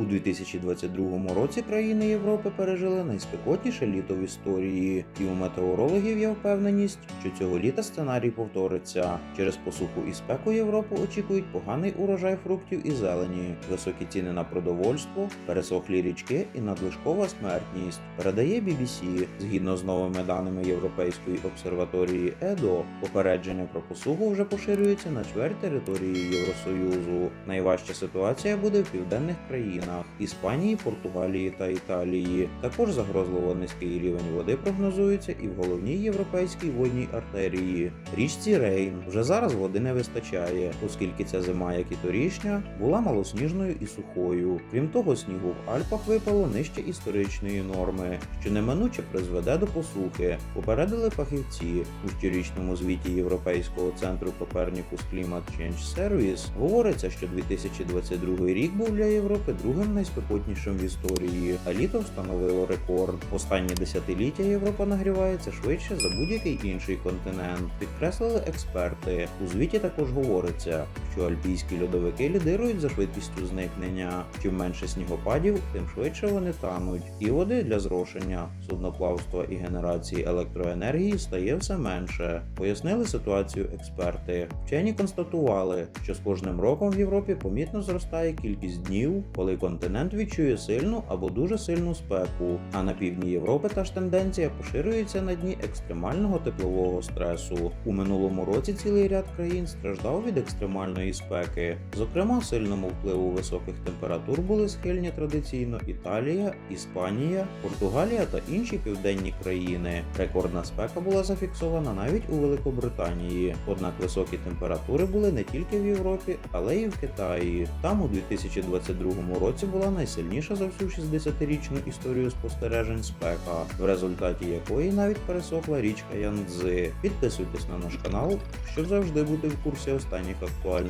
У 2022 році країни Європи пережили найспекотніше літо в історії, і у метеорологів є впевненість, що цього літа сценарій повториться. Через посуху і спеку Європу очікують поганий урожай фруктів і зелені, високі ціни на продовольство, пересохлі річки і надлишкова смертність. Передає BBC. Згідно з новими даними Європейської обсерваторії ЕДО, попередження про посуху вже поширюється на чверть території Євросоюзу. Найважча ситуація буде в південних країнах Іспанії, Португалії та Італії. Також загрозливо низький рівень води прогнозується і в головній європейській водній артерії річці Рейн. Вже зараз води не вистачає, оскільки ця зима, як і торішня, була малосніжною і сухою. Крім того, снігу в Альпах випало нижче історичної норми, що неминуче призведе до посухи. Попередили фахівці у щорічному звіті Європейського центру Copernicus Climate Change Service говориться, що 2022 рік був для Європи другим найспекотнішим в історії, а літо встановило рекорд. Останні десятиліття Європа нагрівається швидше за будь-який інший континент. Підкреслили експерти. У звіті також говориться, що альпійські льодовики лідирують за швидкістю зникнення. Чим менше снігопадів, тим швидше вони тануть. І води для зрошення, судноплавства і генерації електроенергії стає все менше. Пояснили ситуацію експерти. Вчені констатували, що з кожним роком в Європі помітно зростає кількість днів, коли континент відчує сильну або дуже сильну спеку. А на півдні Європи та ж тенденція поширюється на дні екстремального теплового стресу. У минулому році цілий ряд країн страждав від екстремальної спеки. Зокрема, сильному впливу високих температур були схильні традиційно Італія, Іспанія, Португалія та інші південні країни. Рекордна спека була зафіксована навіть у Великобританії. Однак високі температури були не тільки в Європі, але й в Китаї. Там у 2022 році була найсильніша за всю 60-річну історію спостережень спека, в результаті якої навіть пересохла річка Янцзи. Підписуйтесь на наш канал, щоб завжди бути в курсі останніх актуальних